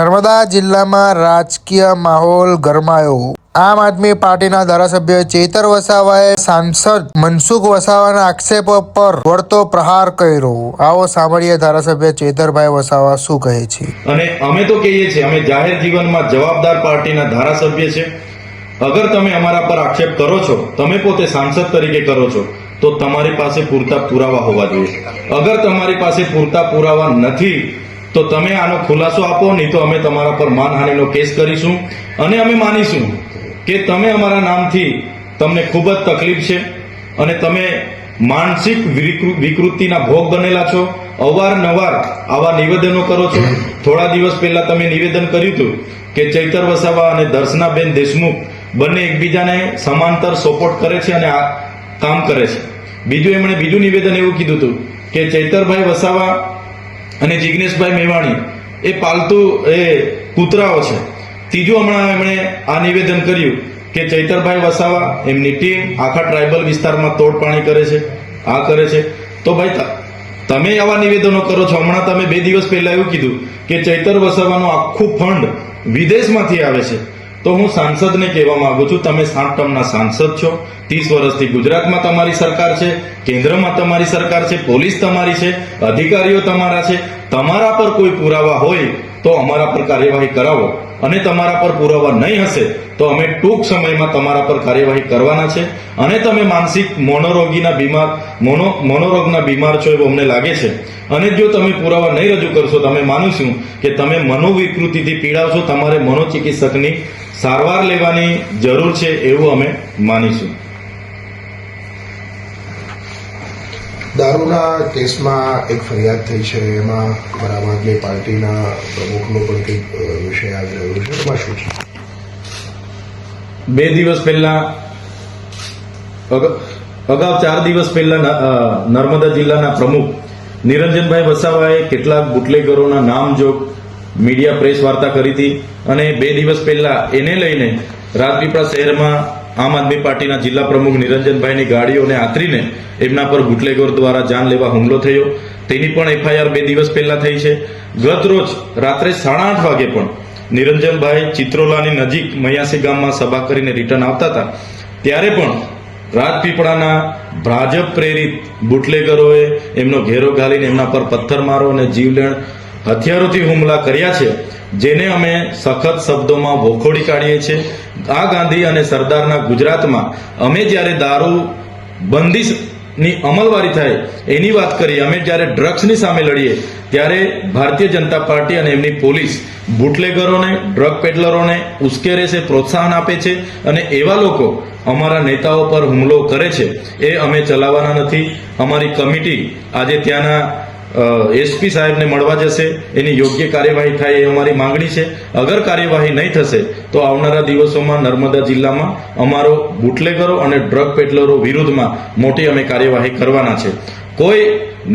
નર્મદા જિલ્લામાં રાજકીય માહોલ ગરમાયો. આમ આદમી પાર્ટીના ધારાસભ્ય ચેતર વસાવાએ સાંસદ મનસુખ વસાવાના આક્ષેપો પર વળતો પ્રહાર કર્યો. આવો સાંભળીએ ધારાસભ્ય ચેતરભાઈ વસાવા શું કહે છે. અને અમે તો કહીએ છીએ, અમે જાહેર જીવનમાં જવાબદાર પાર્ટીના ધારાસભ્ય છે. અગર તમે અમારા પર આક્ષેપ કરો છો, તમે પોતે સાંસદ તરીકે કરો છો, તો તમારી પાસે પૂરતા પુરાવા હોવા જોઈએ. અગર તમારી પાસે પૂરતા પુરાવા નથી તો તમે આનો ખુલાસો આપો, નહીં તો અમે તમારા પર માનહાનિનો કેસ કરીશું. અને અમે માનીશું કે તમે અમારા નામથી તમને ખૂબ જ તકલીફ છે અને તમે માનસિક વિકૃ- વિકૃતિના ભોગ બનેલા છો. અવારનવાર આવા નિવેદનો કરો છો. થોડા દિવસ પહેલા તમે નિવેદન કર્યું હતું કે ચૈતર વસાવા અને દર્શનાબેન દેશમુખ બંને એકબીજાને સમાંતર સપોર્ટ કરે છે અને આ કામ કરે છે. બીજું એમણે બીજું નિવેદન એવું કીધું હતું કે ચૈતરભાઈ વસાવા અને જિગ્નેશભાઈ મેવાણી એ પાલતુ, એ કૂતરાઓ છે. ત્રીજું હમણાં એમણે આ નિવેદન કર્યું કે ચૈતરભાઈ વસાવા એમની ટીમ આખા ટ્રાઇબલ વિસ્તારમાં તોડપાણી કરે છે, આ કરે છે. તો ભાઈ તમે આવા નિવેદનો કરો છો. હમણાં તમે બે દિવસ પહેલા એવું કીધું કે ચૈતર વસાવાનું આખું ફંડ વિદેશમાંથી આવે છે. તો હું સાંસદને કહેવા માંગુ છું, તમે સાત ટર્મના સાંસદ છો, ત્રીસ વર્ષથી ગુજરાતમાં તમારી સરકાર છે, કેન્દ્રમાં તમારી સરકાર છે, પોલીસ તમારી છે, અધિકારીઓ તમારા છે, તમારા પર કોઈ પુરાવા હોય તો અમારા પર કાર્યવાહી કરાવો. અને તમારા પર પુરાવા નહીં હશે તો અમે ટૂંક સમયમાં તમારા પર કાર્યવાહી કરવાના છે. અને તમે માનસિક મોનોરોગીના બીમાર, મોનો, મોનોરોગના બીમાર છો એવું અમને લાગે છે. અને જો તમે પુરાવા નહીં રજૂ કરશો તો અમે માનીશું કે તમે મનોવિકૃતિથી પીડાવશો, તમારે મનોચિકિત્સકની સારવાર લેવાની જરૂર છે એવું અમે માનીશું. દારૂના કેસમાં એક ફરિયાદ થઈ છે એમાં આમ આદમી પાર્ટીના પ્રમુખનો પણ કંઈક વિષય આવી રહ્યો છે. એમાં શું છે? બે દિવસ પહેલા અગ- અગાઉ ચાર દિવસ પહેલા નર્મદા જિલ્લાના પ્રમુખ નિરંજનભાઈ વસાવાએ કેટલાક બુટલેગરોના નામજોગ મીડિયા પ્રેસ વાર્તા કરી હતી અને બે દિવસ પહેલા એને લઈને રાજપીપળા શહેરમાં આમ આદમી પાર્ટીના જિલ્લા પ્રમુખ નિરંજનભાઈની ગાડીઓને આતરીને એમના પર બુટલેગર દ્વારા જાન લેવા હુમલો થયો. તેની પણ એફઆઈઆર બે દિવસ પહેલા થઈ છે. ગત રોજ રાત્રે સાડા આઠ વાગે પણ નિરંજનભાઈ ચિત્રોલાની નજીક મયાસી ગામમાં સભા કરીને રિટર્ન આવતા હતા. ત્યારે પણ રાજપીપળાના ભાજપ પ્રેરિત બુટલેગરોએ એમનો ઘેરો ઘાલીને એમના પર પથ્થરમારો અને જીવલેણ હથિયારોથી હુમલા કર્યા છે, જેને અમે સખત શબ્દોમાં વખોડી કાઢીએ છીએ. આ ગાંધી અને સરદારના ગુજરાતમાં અમે જ્યારે દારૂ બંદીની અમલવારી થાય, એની વાત કરીએ, અમે જ્યારે ડ્રગ્સની સામે લડીએ, ત્યારે ભારતીય જનતા પાર્ટી અને એમની પોલીસ બુટલેગરોને, ડ્રગ પેડલરોને ઉશ્કેરે છે, પ્રોત્સાહન આપે છે અને એવા લોકો અમારા નેતાઓ પર હુમલો કરે છે. એ અમે ચલાવવાના નથી. અમારી કમિટી આજે ત્યાંના એસપી સાહેબને મળવા જશે, એની યોગ્ય કાર્યવાહી થાય એ અમારી માંગણી છે. અગર કાર્યવાહી નહીં થશે, તો આવનારા દિવસોમાં નર્મદા જિલ્લામાં અમારો બુટલેગરો અને ડ્રગ પેટલરો વિરુદ્ધમાં મોટી અમે કાર્યવાહી કરવાના છે. કોઈ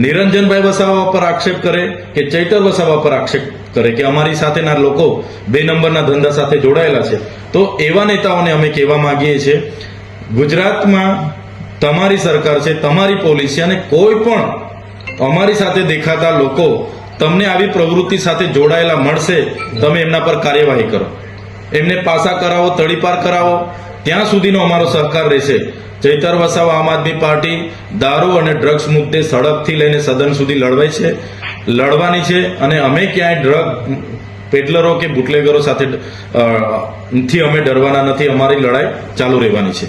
નિરંજનભાઈ વસાવા પર આક્ષેપ કરે કે ચૈતર વસાવા પર આક્ષેપ કરે કે અમારી સાથેના લોકો બે નંબરના ધંધા સાથે જોડાયેલા છે, તો એવા નેતાઓને અમે કહેવા માંગીએ છીએ, ગુજરાતમાં તમારી સરકાર છે, તમારી પોલીસ અને કોઈ પણ અમારી સાથે દેખાતા લોકો તમને આવી પ્રવૃત્તિ સાથે જોડાયેલા મળશે, તમે એમના પર કાર્યવાહી કરો. એમને પાસા કરાવો, તડીપાર કરાવો, ત્યાં સુધીનો અમારો સહકાર રહેશે. ચૈતર વસાવા આમ આદમી પાર્ટી દારૂ અને ડ્રગ્સ મુદ્દે સડકથી લઈને સદન સુધી લડવાય છે, લડવાની છે અને અમે ક્યાંય ડ્રગ પેડલરો કે બુટલેગરો સાથે થી અમે ડરવાના નથી, અમારી લડાઈ ચાલુ રહેવાની છે.